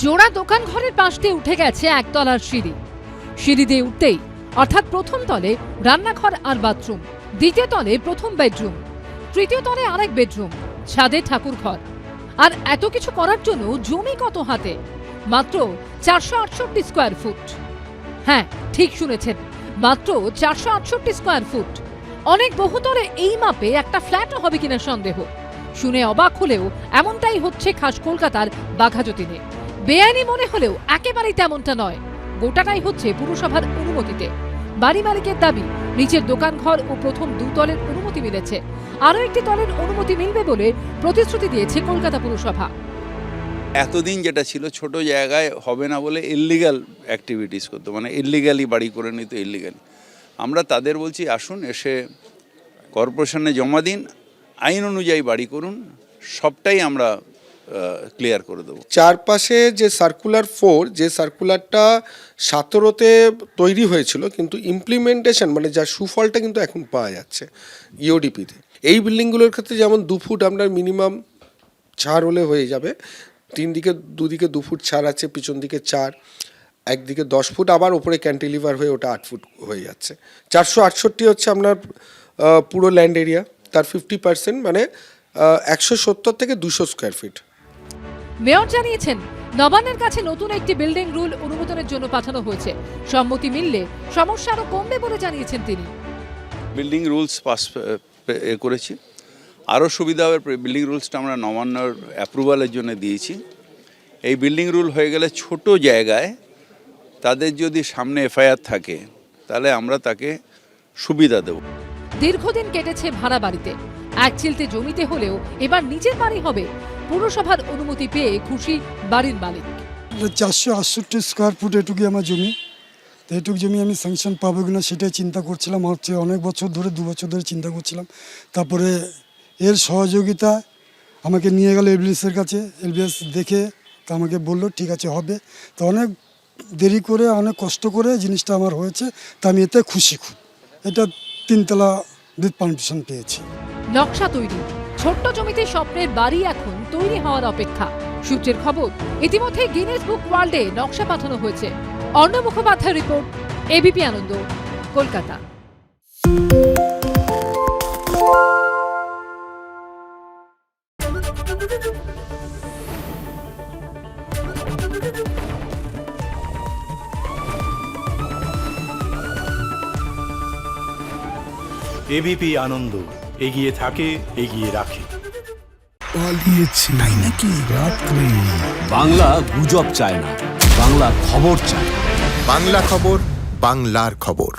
জোড়া দোকান ঘরের পাশ দিয়ে উঠে গেছে একতলার সিঁড়ি। সিঁড়ি দিয়ে উঠতেই, অর্থাৎ প্রথম তলে রান্নাঘর আর বাথরুম, দ্বিতীয় তলে প্রথম বেডরুম, তৃতীয় তলে আরেক বেডরুম, ছাদে ঠাকুর ঘর। আর এত কিছু করার জন্য জমি কত হাতে? মাত্র চারশো আটষট্টি স্কোয়ার ফুট হ্যাঁ ঠিক শুনেছেন, মাত্র চারশো আটষট্টি স্কোয়ার ফুট অনেক বহুতরে এই মাপে একটা ফ্ল্যাটও হবে কিনা সন্দেহ। শুনে অবাক হলেও এমনটাই হচ্ছে খাস কলকাতার বাঘাযতীনে। বেআইনি মনে হলেও একেবারেই তেমনটা নয়। গোটাটাই হচ্ছে পুরসভার অনুমতিতে। বাড়ি মালিকের দাবি, নিচের দোকানঘর ও প্রথম দুতলের অনুমতি মিলেছে। আরও একটি তলের অনুমতি মিলবে বলে প্রতিশ্রুতি দিয়েছে কলকাতা পুরসভা। এতদিন যেটা ছিল ছোট জায়গায় হবে না বলে ইল্লিগাল অ্যাক্টিভিটিস করতো মানে ইল্লিগালি বাড়ি করে নিত ইল্লিগালি আমরা তাদের বলছি, আসুন এসে কর্পোরেশনে জমা দিন, আইন অনুযায়ী বাড়ি করুন, সবটাই আমরা ক্লিয়ার করে দেবো। চারপাশে যে সার্কুলার ফোর যে সার্কুলারটা সতেরোতে তৈরি হয়েছিল, কিন্তু ইমপ্লিমেন্টেশন মানে যার সুফলটা কিন্তু এখন পাওয়া যাচ্ছে ইওডিপিতে এই বিল্ডিংগুলোর ক্ষেত্রে যেমন দু ফুট আপনার মিনিমাম ছাড় হলে হয়ে যাবে, তিন দিকে, দুদিকে দু ফুট ছাড় আছে, পিছন দিকে চার, একদিকে দশ ফুট, আবার ওপরে ক্যান্টিলিভার হয়ে ওটা আট ফুট হয়ে যাচ্ছে। চারশো আটষট্টি হচ্ছে আপনার পুরো ল্যান্ড এরিয়া তার ফিফটি পার্সেন্ট মানে একশো সত্তর থেকে দুশো স্কোয়ার ফিট মেয়র জানিয়েছেন নবান্নের কাছে নতুন একটি বিল্ডিং রুল অনুমোদনের জন্য পাঠানো হয়েছে। সম্মতি মিললে সমস্যা আরও কমবে বলে জানিয়েছেন তিনি। বিল্ডিং রুলস পাস করেছি। আরও সুবিধা হবে বিল্ডিং রুলসটা আমরা নবান্নর অ্যাপ্রুভালের জন্য দিয়েছি। এই বিল্ডিং রুল হয়ে গেলে ছোট জায়গায় তাদের যদি সামনে এফআইআর থাকে তাহলে আমরা তাকে সুবিধা দেবো। দীর্ঘদিন কেটেছে ভাড়া বাড়িতে। এক চিলতে জমিতে হলেও এবার নিজের বাড়ি হবে। পুরসভার অনুমতি পেয়ে খুশি বাড়ির মালিক। চারশো আটষট্টি স্কোয়ার ফুট এটুকুই আমার জমি। তো এটুকু জমি আমি স্যাংশন পাবো কিনা সেটাই চিন্তা করছিলাম। হচ্ছে অনেক বছর ধরে দু বছর ধরে চিন্তা করছিলাম। তারপরে এর সহযোগিতা আমাকে নিয়ে গেল এলবিএসের কাছে। এলবিএস দেখে তা আমাকে বলল ঠিক আছে হবে। তো অনেক দেরি করে অনেক কষ্ট করে জিনিসটা আমার হয়েছে। তা আমি এতে খুশি খুব। এটা তিনতলা উইথ পারমিশন পেয়েছি। নকশা তৈরি। ছোট্ট জমিতে স্বপ্নের বাড়ি এখন তৈরি হওয়ার অপেক্ষা। সূত্রের খবর ইতিমধ্যে গিনেস বুক ওয়ার্ল্ডে নকশা পাঠানো হয়েছে। Arna Mukhopadhyay report ABP Ananda, Kolkata. ABP Ananda. এগিয়ে থাকে এগিয়ে রাখে। পালিয়েছে তাই নাকি রাত্রে? বাংলা গুজব চায় না বাংলা খবর চায় বাংলা খবর বাংলার খবর।